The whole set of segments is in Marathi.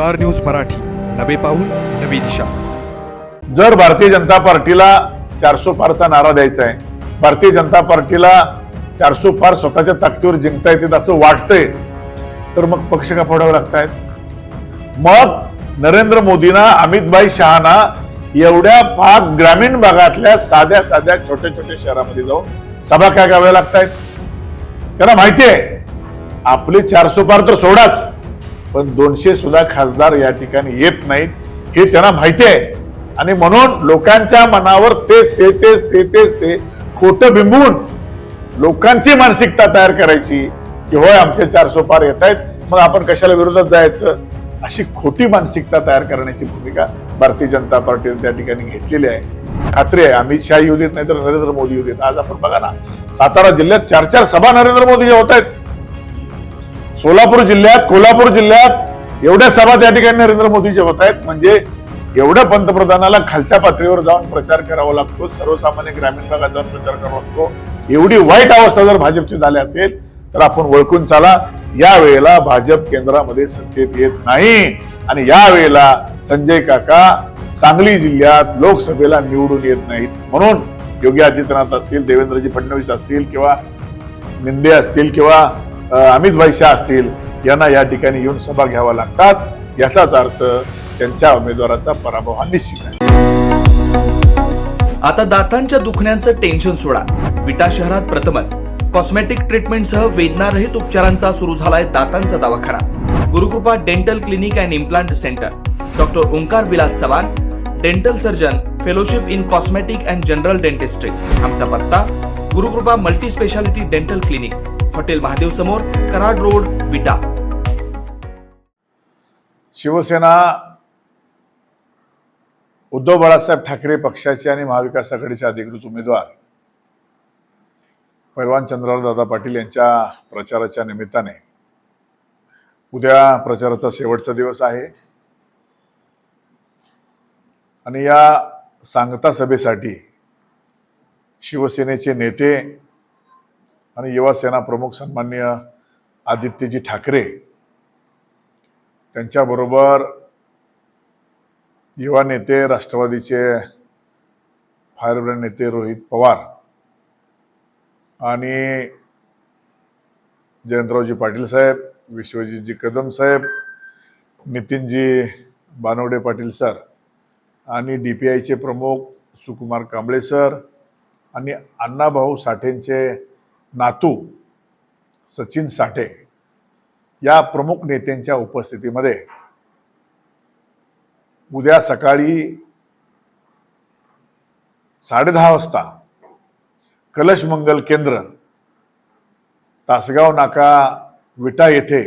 Star news Marathi. नवे पाऊल नवी दिशा. जर भारतीय जनता पार्टीला चारसो पारचा नारा द्यायचा आहे भारतीय जनता पार्टीला चारसो पार स्वतःच्या ताकदीवर जिंकता येते असं वाटतंय तर मग पक्ष का फोडावे लागतायत. मग नरेंद्र मोदींना अमितभाई शहाना एवढ्या पाच ग्रामीण भागातल्या साध्या साध्या छोट्या छोट्या शहरामध्ये जाऊन सभा काय गाव्या लागतायत? त्याला माहिती आहे आपले चारसो पार तर सोडाच. पण दोनशे सुद्धा खासदार या ठिकाणी येत नाहीत हे त्यांना माहिती आहे. आणि म्हणून लोकांच्या मनावर तेच ते तेच ते तेच ते खोटं बिंबवून लोकांची मानसिकता तयार करायची की होय आमचे चारशे पार येत आहेत मग आपण कशाला विरोधात जायचं? अशी खोटी मानसिकता तयार करण्याची भूमिका भारतीय जनता पार्टीने त्या ठिकाणी घेतलेली आहे. खात्री आहे अमित शहा येऊ देत नाही तर नरेंद्र मोदी येऊ देत. आज आपण बघा ना सातारा जिल्ह्यात चार चार सभा नरेंद्र मोदी होत आहेत. सोलापूर जिल्ह्यात कोल्हापूर जिल्ह्यात एवढ्या सभा त्या ठिकाणी नरेंद्र मोदीचे होत आहेत. म्हणजे एवढ्या पंतप्रधानाला खालच्या पातळीवर जाऊन प्रचार करावा लागतो सर्वसामान्य ग्रामीण भागात जाऊन प्रचार करावा लागतो. एवढी वाईट अवस्था जर भाजपची झाली असेल तर आपण ओळखून चाला. या वेळेला भाजप केंद्रामध्ये सत्तेत येत नाही. आणि या वेळेला संजय काका सांगली जिल्ह्यात लोकसभेला निवडून येत नाहीत. म्हणून योगी आदित्यनाथ असतील देवेंद्रजी फडणवीस असतील किंवा मिंदे असतील किंवा अमित भाई शाह असतील यांना या ठिकाणी येऊन सभा घ्यावा लागतात. याचाच अर्थ त्यांच्या उमेदवाराचा पराभव हा निश्चित आहे. आता दातांच्या दुखण्याचं टेन्शन सोडा. विटा शहरात प्रथमच. कॉस्मेटिक ट्रीटमेंटसह वेदनारहित उपचारांचा सुरू झालाय दातांचा दवाखाना. Gurukrupa dental clinic and implant center doctor Omkar Vilas Chavan dental surgeon fellowship in cosmetic and general dentistry आमचा पत्ता Gurukrupa multi speciality dental clinic hotel Mahadev समोर कराड रोड विटा. शिवसेना उद्धव बाळासाहेब ठाकरे पक्षाचे आणि महाविकास आघाडीचे अधिकृत उमेदवार. पैलवान चंद्रराव दादा पाटील यांच्या प्रचाराच्या निमित्ताने. उद्या प्रचाराचा शेवटचा दिवस आहे. आणि या सांगता सभेसाठी शिवसेनेचे नेते आणि युवा सेना प्रमुख सन्मान्य आदित्यजी ठाकरे त्यांच्याबरोबर युवा नेते राष्ट्रवादीचे फायरब्रँड नेते रोहित पवार आणि जयंतरावजी पाटील साहेब विश्वजीतजी कदम साहेब नितीनजी बानवडे पाटील सर आणि डी पी आयचे प्रमुख सुकुमार कांबळे सर आणि अण्णाभाऊ साठेंचे नातू सचिन साठे या प्रमुख नेत्यांच्या उपस्थितीमध्ये उद्या सकाळी साडेदहा वाजता कलश मंगल केंद्र तासगाव नाका विटा येथे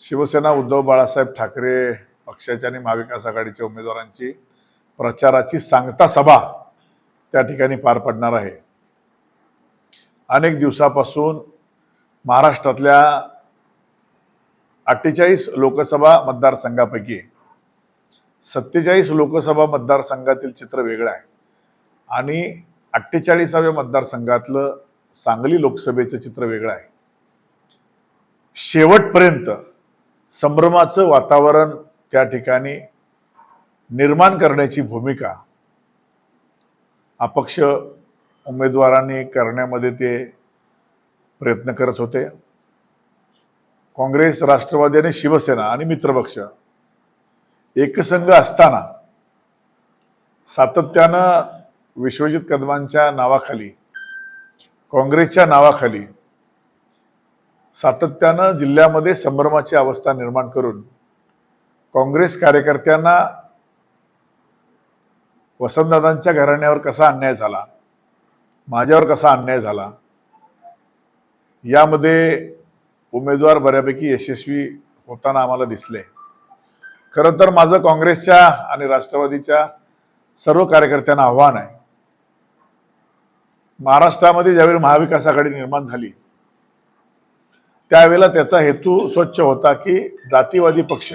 शिवसेना उद्धव बाळासाहेब ठाकरे पक्षाच्या आणि महाविकास आघाडीच्या उमेदवारांची प्रचाराची सांगता सभा त्या ठिकाणी पार पडणार आहे. अनेक दिवसापासून महाराष्ट्रातल्या अठ्ठेचाळीस लोकसभा मतदारसंघापैकी सत्तेचाळीस लोकसभा मतदारसंघातील चित्र वेगळं आहे. आणि अठ्ठेचाळीसाव्या मतदारसंघातलं सांगली लोकसभेचं चित्र वेगळं आहे. शेवटपर्यंत संभ्रमाचं वातावरण त्या ठिकाणी निर्माण करण्याची भूमिका अपक्ष उमेदवारांनी करण्यामध्ये ते प्रयत्न करत होते. काँग्रेस राष्ट्रवादी आणि शिवसेना आणि मित्रपक्ष एकसंघ असताना सातत्यानं विश्वजित कदमांच्या नावाखाली काँग्रेसच्या नावाखाली सातत्यानं जिल्ह्यामध्ये संभ्रमाची अवस्था निर्माण करून काँग्रेस कार्यकर्त्यांना वसंतदादांच्या घराण्यावर कसा अन्याय झाला? माझ्यावर कसा अन्याय झाला? यामध्ये उमेदवार बऱ्यापैकी यशस्वी होताना आम्हाला दिसले. खरं तर माझं काँग्रेसच्या आणि राष्ट्रवादीच्या सर्व कार्यकर्त्यांना आव्हान आहे. महाराष्ट्रामध्ये ज्यावेळी महाविकास आघाडी निर्माण झाली त्यावेळेला त्याचा हेतू स्वच्छ होता की जातीवादी पक्ष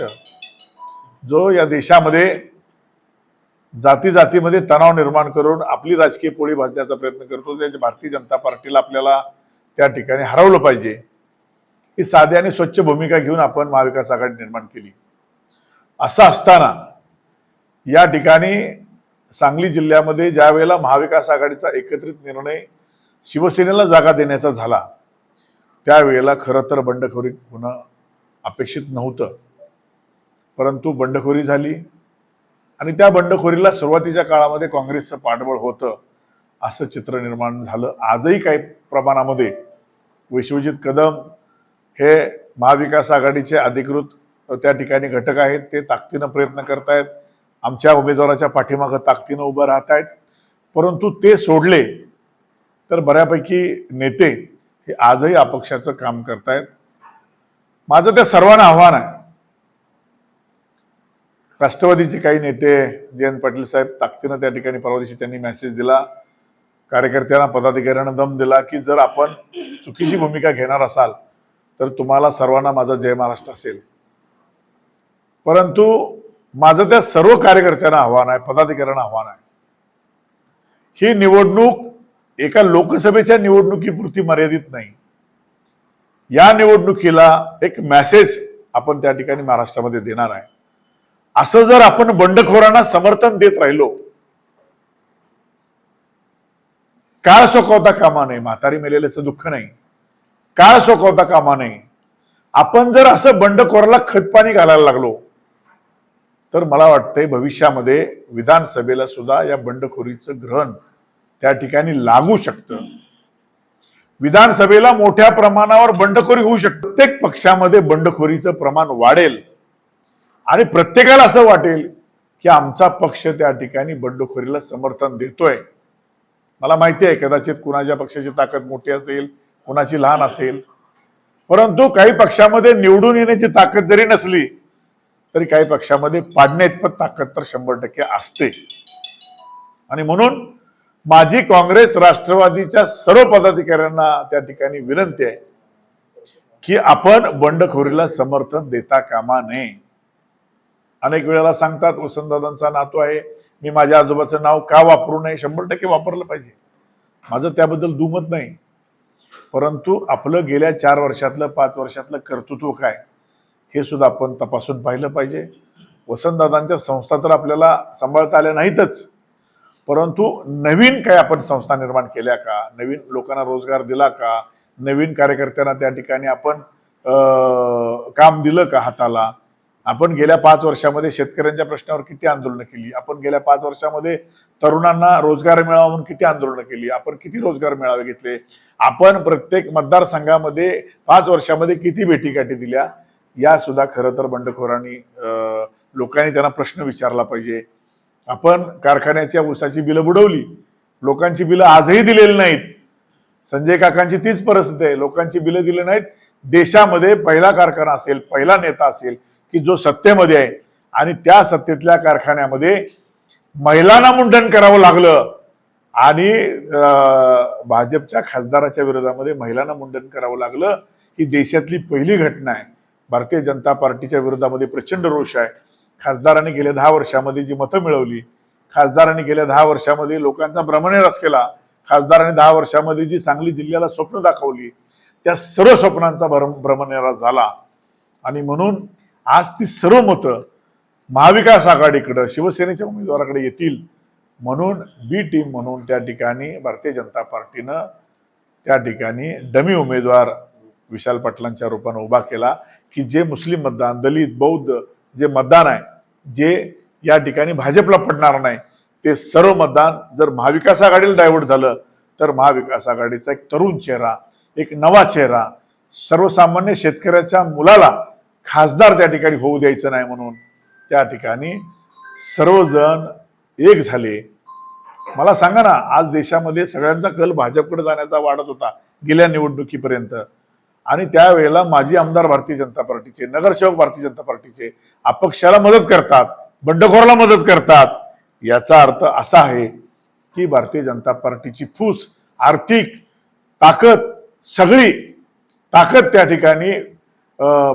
जो या देशामध्ये जाती जातीमध्ये तणाव निर्माण करून आपली राजकीय पोळी भाजण्याचा प्रयत्न करतो. त्याच्या भारतीय जनता पार्टीला आपल्याला त्या ठिकाणी हरवलं पाहिजे. ही साधी आणि स्वच्छ भूमिका घेऊन आपण महाविकास आघाडी निर्माण केली. असं असताना या ठिकाणी सांगली जिल्ह्यामध्ये ज्या वेळेला महाविकास आघाडीचा एकत्रित निर्णय शिवसेनेला जागा देण्याचा झाला त्यावेळेला खरं तर बंडखोरी होणं अपेक्षित नव्हतं. परंतु बंडखोरी झाली. आणि त्या बंडखोरीला सुरुवातीच्या काळामध्ये काँग्रेसचं पाठबळ होतं असं चित्र निर्माण झालं. आजही काही प्रमाणामध्ये विश्वजित कदम हे महाविकास आघाडीचे अधिकृत त्या ठिकाणी घटक आहेत. ते ताकदीनं प्रयत्न करतायत. आमच्या उमेदवाराच्या पाठीमागं ताकदीनं उभं राहत आहेत परंतु ते सोडले तर बऱ्यापैकी नेते हे आजही अपक्षाचं काम करतायत. माझं त्या सर्वांना आव्हान आहे राष्ट्रवादीचे काही नेते जयंत पाटील साहेब ताकदीनं त्या ठिकाणी परवा दिवशी त्यांनी मेसेज दिला. कार्यकर्त्यांना पदाधिकाऱ्यांना दम दिला की जर आपण चुकीची भूमिका घेणार असाल तर तुम्हाला सर्वांना माझा जय महाराष्ट्र असेल. परंतु माझं त्या सर्व कार्यकर्त्यांना आव्हान आहे पदाधिकाऱ्यांना आव्हान आहे. ही निवडणूक एका लोकसभेच्या निवडणुकीपुरती मर्यादित नाही. या निवडणुकीला एक मेसेज आपण त्या ठिकाणी महाराष्ट्रामध्ये देणार आहे. असं जर आपण बंडखोरांना समर्थन देत राहिलो काळ सोकवता कामा नये म्हातारी मेलेल्याचं दुःख नाही. काळ सोकवता कामा नये. आपण जर असं बंडखोराला खतपाणी घालायला लागलो तर मला वाटतंय भविष्यामध्ये विधानसभेला सुद्धा या बंडखोरीचं ग्रहण त्या ठिकाणी लागू शकतं. विधानसभेला मोठ्या प्रमाणावर बंडखोरी होऊ शकते. प्रत्येक पक्षामध्ये बंडखोरीचं प्रमाण वाढेल. आणि प्रत्येकाला असं वाटेल की आमचा पक्ष त्या ठिकाणी बंडखोरीला समर्थन देतोय. मला माहिती आहे कदाचित कुणाच्या पक्षाची ताकद मोठी असेल कुणाची लहान असेल. परंतु काही पक्षामध्ये निवडून येण्याची ताकद जरी नसली तरी काही पक्षामध्ये पाडण्याइतपत ताकद तर शंभर टक्के असते. आणि म्हणून माझी काँग्रेस राष्ट्रवादीच्या सर्व पदाधिकाऱ्यांना त्या ठिकाणी विनंती आहे की आपण बंडखोरीला समर्थन देता कामा नये. अनेक वेळेला सांगतात वसंतदादांचा नातू आहे मी माझ्या आजोबाचं नाव का वापरू नये? शंभर टक्के वापरलं पाहिजे. माझं त्याबद्दल दुमत नाही. परंतु आपलं गेल्या चार वर्षातलं पाच वर्षातलं कर्तृत्व काय हे सुद्धा आपण तपासून पाहिलं पाहिजे. वसंतदादांच्या संस्था तर आपल्याला सांभाळता आल्या नाहीतच. परंतु नवीन काय आपण संस्था निर्माण केल्या का? नवीन लोकांना रोजगार दिला का? नवीन कार्यकर्त्यांना त्या ठिकाणी आपण काम दिलं का हाताला? आपण गेल्या पाच वर्षामध्ये शेतकऱ्यांच्या प्रश्नावर किती आंदोलनं केली? आपण गेल्या पाच वर्षामध्ये तरुणांना रोजगार मिळावा म्हणून किती आंदोलनं केली? आपण किती रोजगार मेळावे घेतले? आपण प्रत्येक मतदारसंघामध्ये पाच वर्षामध्ये किती भेटीगाठी दिल्या? या सुद्धा खरं तर बंडखोरांनी अं, लोकांनी त्यांना प्रश्न विचारला पाहिजे. आपण कारखान्याच्या ऊसाची बिलं बुडवली. लोकांची बिलं आजही दिलेली नाहीत. संजय काकांची तीच परिस्थिती आहे. लोकांची बिलं दिली नाहीत. देशामध्ये पहिला कारखाना असेल पहिला नेता असेल की जो सत्तेमध्ये आहे. आणि त्या सत्तेतल्या कारखान्यामध्ये महिलांना मुंडन करावं लागलं. आणि भाजपच्या खासदाराच्या विरोधामध्ये महिलांना मुंडन करावं लागलं. ही देशातली पहिली घटना आहे. भारतीय जनता पार्टीच्या विरोधामध्ये प्रचंड रोष आहे. खासदारांनी गेल्या दहा वर्षामध्ये जी मतं मिळवली खासदारांनी गेल्या दहा वर्षामध्ये लोकांचा भ्रमणेरस केला खासदारांनी दहा वर्षामध्ये जी सांगली जिल्ह्याला स्वप्न दाखवली त्या सर्व स्वप्नांचा भ्रम भ्रमणेरस झाला. आणि म्हणून आज ती सर्व मतं महाविकास आघाडीकडं शिवसेनेच्या उमेदवाराकडे येतील म्हणून बी टीम म्हणून त्या ठिकाणी भारतीय जनता पार्टीनं त्या ठिकाणी डमी उमेदवार विशाल पाटलांच्या रूपानं उभा केला की जे मुस्लिम मतदान दलित बौद्ध जे मतदान आहे जे या ठिकाणी भाजपला पडणार नाही ते सर्व मतदान जर महाविकास आघाडीला डायव्हर्ट झालं तर महाविकास आघाडीचा एक तरुण चेहरा एक नवा चेहरा सर्वसामान्य शेतकऱ्याच्या मुलाला खासदार त्या ठिकाणी होऊ द्यायचं नाही म्हणून त्या ठिकाणी सर्वजण एक झाले. मला सांगा ना आज देशामध्ये सगळ्यांचा कल भाजपकडे जाण्याचा वाढत होता गेल्या निवडणुकीपर्यंत. आणि त्यावेळेला माजी आमदार भारतीय जनता पार्टीचे नगरसेवक भारतीय जनता पार्टीचे अपक्षाला मदत करतात बंडखोराला मदत करतात. याचा अर्थ असा आहे की भारतीय जनता पार्टीची फूस आर्थिक ताकद सगळी ताकद त्या ठिकाणी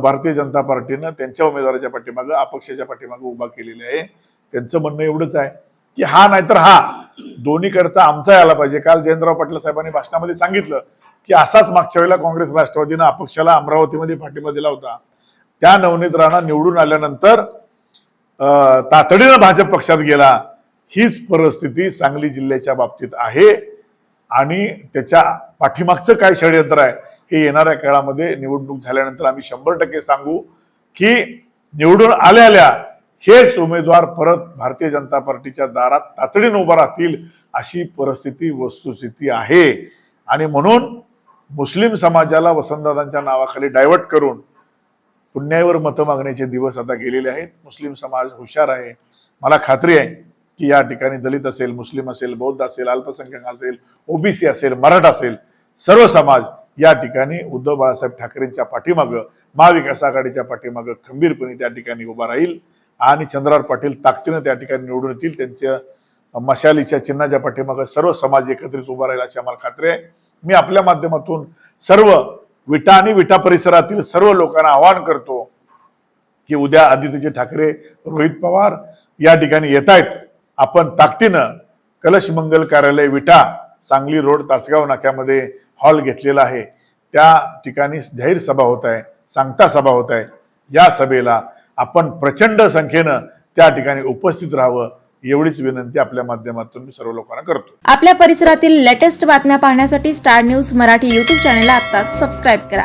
भारतीय जनता पार्टीनं त्यांच्या उमेदवाराच्या पाठीमागं अपक्षाच्या पाठीमागं उभा केलेली आहे. त्यांचं म्हणणं एवढंच आहे की हा नाहीतर हा. दोन्हीकडचा आमचा आला पाहिजे. काल जयंतराव पाटील साहेबांनी भाषणामध्ये सांगितलं की असाच मागच्या वेळेला काँग्रेस राष्ट्रवादीनं अपक्षाला अमरावतीमध्ये पाठिंबा दिला होता. त्या नवनीत राणा निवडून आल्यानंतर तातडीनं भाजप पक्षात गेला. हीच परिस्थिती सांगली जिल्ह्याच्या बाबतीत आहे. आणि त्याच्या पाठीमागचं काय षडयंत्र आहे? हे येणाऱ्या काळामध्ये निवडणूक झाल्यानंतर आम्ही शंभर टक्के सांगू की निवडून आल्या आल्या हेच उमेदवार परत भारतीय जनता पार्टीच्या दारात तातडीनं उभा राहतील अशी परिस्थिती वस्तुस्थिती आहे. आणि म्हणून मुस्लिम समाजाला वसंतदादांच्या नावाखाली डायव्हर्ट करून पुण्यावर मतं मागण्याचे दिवस आता गेलेले आहेत. मुस्लिम समाज हुशार आहे. मला खात्री आहे की या ठिकाणी दलित असेल मुस्लिम असेल बौद्ध असेल अल्पसंख्याक असेल ओबीसी असेल मराठा असेल सर्व समाज या ठिकाणी उद्धव बाळासाहेब ठाकरेंच्या पाठीमागं महाविकास आघाडीच्या पाठीमागं खंबीरपणे त्या ठिकाणी उभा राहील आणि चंद्रार पाटील ताकदीनं त्या ठिकाणी निवडून येतील. त्यांच्या मशालीच्या चिन्हाच्या पाठीमागं सर्व समाज एकत्रित उभा राहील अशी आम्हाला खात्री आहे. मी आपल्या माध्यमातून सर्व विटा आणि विटा परिसरातील सर्व लोकांना आवाहन करतो की उद्या आदित्यजी ठाकरे रोहित पवार या ठिकाणी येत आहेत आपण ताकदीनं कलश मंगल कार्यालय विटा सांगली रोड तासगाव नाक्यामध्ये हॉल घेतलेला आहे. त्या ठिकाणी जाहीर सभा होत आहे सांगता सभा होत आहे. या सभेला आपण प्रचंड संख्येनं त्या ठिकाणी उपस्थित राहावं एवढीच विनंती आपल्या माध्यमातून मी सर्व लोकांना करतो. आपल्या परिसरातील लेटेस्ट बातम्या पाहण्यासाठी स्टार न्यूज मराठी यूट्यूब चॅनलला आता सबस्क्राईब करा.